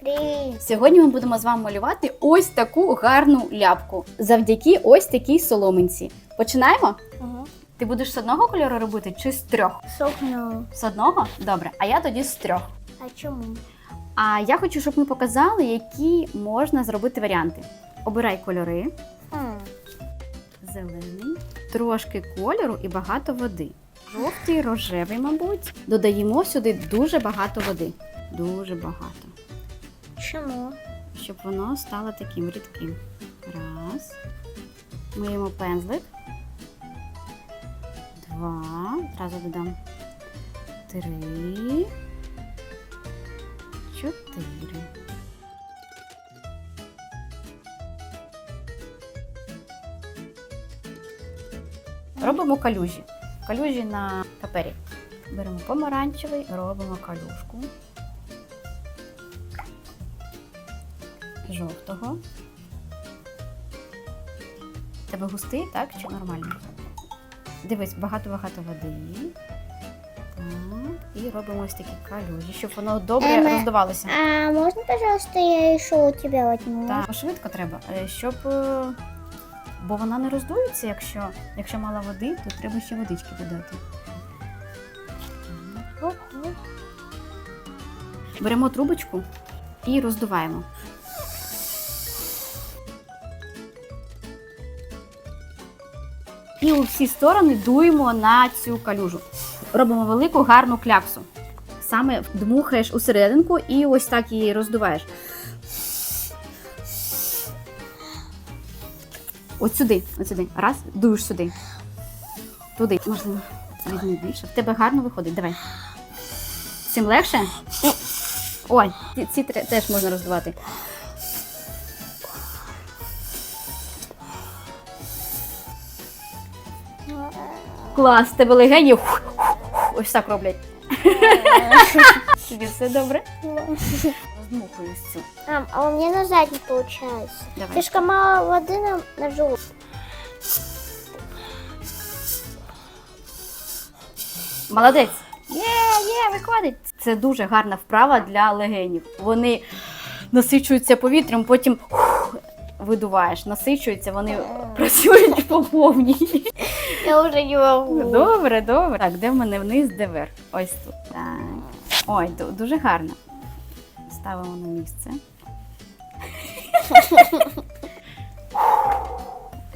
Привіт. Сьогодні ми будемо з вами малювати ось таку гарну ляпку завдяки ось такій соломинці. Починаємо? Угу. Ти будеш з одного кольору робити чи з трьох? Сохну. З одного? Добре, а я тоді з трьох. А чому? А я хочу, щоб ми показали, які можна зробити варіанти. Обирай кольори: Хм. зелений, трошки кольору і багато води. Жовтий, рожевий, мабуть. Додаємо сюди дуже багато води. Дуже багато. Чому? щоб воно стало таким рідким. Раз. Миємо пензлик. Два. Одразу додам. Три. Чотири. Робимо калюжі. Калюжі на папері. Беремо помаранчевий, робимо калюшку. Жовтого. Тебе густий, так? Чи нормально? Дивись, багато-багато води. Так. І робимо ось такі калюжі, щоб воно добре Еме. роздавалося. А можно, пожалуйста, я еще у тебя возьму? Так, швидко треба, е, щоб. е, Бо вона не роздується, якщо, якщо мало води, то треба ще водички додати. Беремо трубочку і роздуваємо. І у всі сторони дуємо на цю калюжу. Робимо велику гарну кляксу. Саме дмухаєш усерединку і ось так її роздуваєш. От сюди, от сюди. Раз, дуєш сюди. Туди. Можливо, візьми більше. В тебе гарно виходить. Давай. Цим легше? Ой, ці, ці теж можна роздувати. Клас, тебе легені. Ось так роблять. Тобі все добре? Цю. Мам, а у меня назад не получается. Давай. Слишком мало воды на, на желудок. Молодець. Є, є, виходить. Це дуже гарна вправа для легенів. Вони насичуються повітрям, потім ух, видуваєш, насичуються, вони працюють по повній. Я вже не можу. Добре, добре. Так, де в мене вниз, де вверх? Ось тут. Так. Ой, дуже гарно. Ставимо на місце.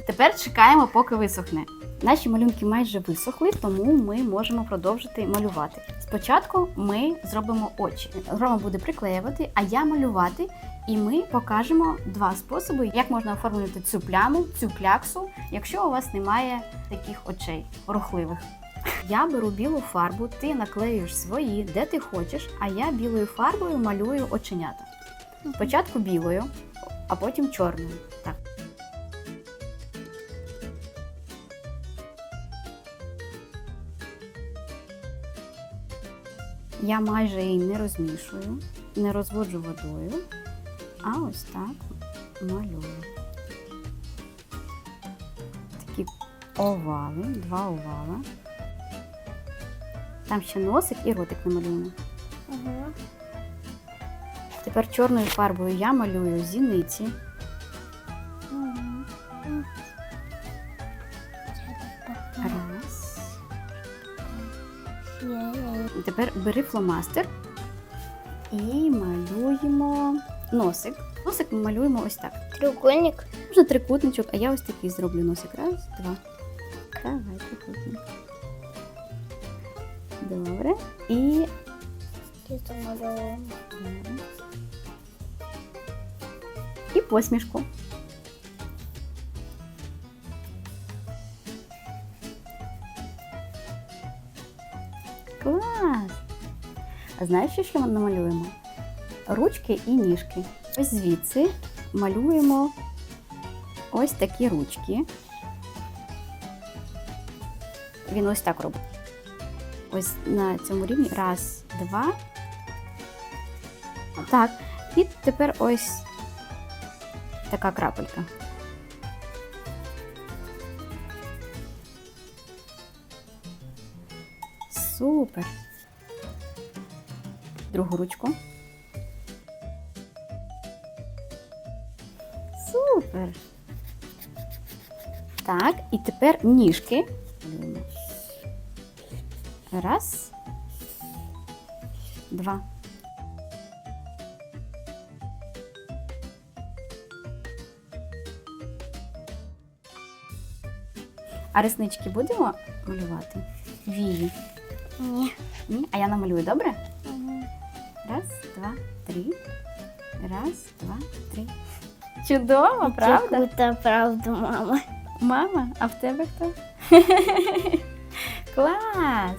Тепер чекаємо, поки висохне. Наші малюнки майже висохли, тому ми можемо продовжити малювати. Спочатку ми зробимо очі. Рома буде приклеювати, а я малювати. І ми покажемо два способи, як можна оформлювати цю пляму, цю кляксу, якщо у вас немає таких очей рухливих. Я беру білу фарбу, ти наклеюєш свої, де ти хочеш, а я білою фарбою малюю оченята. Спочатку білою, а потім чорною. Так. Я майже її не розмішую, не розводжу водою, а ось так малюю. Такі овали, два овала. Там ще носик і ротик намалюємо. Угу. Тепер чорною фарбою я малюю зіниці. Тепер бери фломастер і малюємо носик. Носик ми малюємо ось так. Треугольник. Можна трикутничок, а я ось такий зроблю носик. Раз, два. Давай, трикутник. Добре. І І посмішку. Клас! А знаєш, що ми намалюємо? Ручки і ніжки. Ось звідси малюємо ось такі ручки. Він ось так робить. Ось на цьому рівні. Раз, два. Так. І тепер ось така крапелька. Супер. Другу ручку. Супер. Так, і тепер ніжки. Раз. Два. А реснички будемо малювати? Вії. Ні. Ні? А я намалюю, добре? Угу. Раз, два, три. Раз, два, три. Чудово, правда? Яку-то правду, мама. Мама, а в тебе хто? Клас!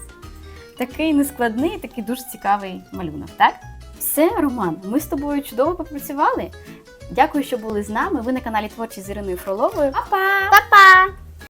Такий нескладний, такий дуже цікавий малюнок, так? Все, Роман, ми з тобою чудово попрацювали. Дякую, що були з нами. Ви на каналі Творчі з Іриною Фроловою. Па-па! Па-па!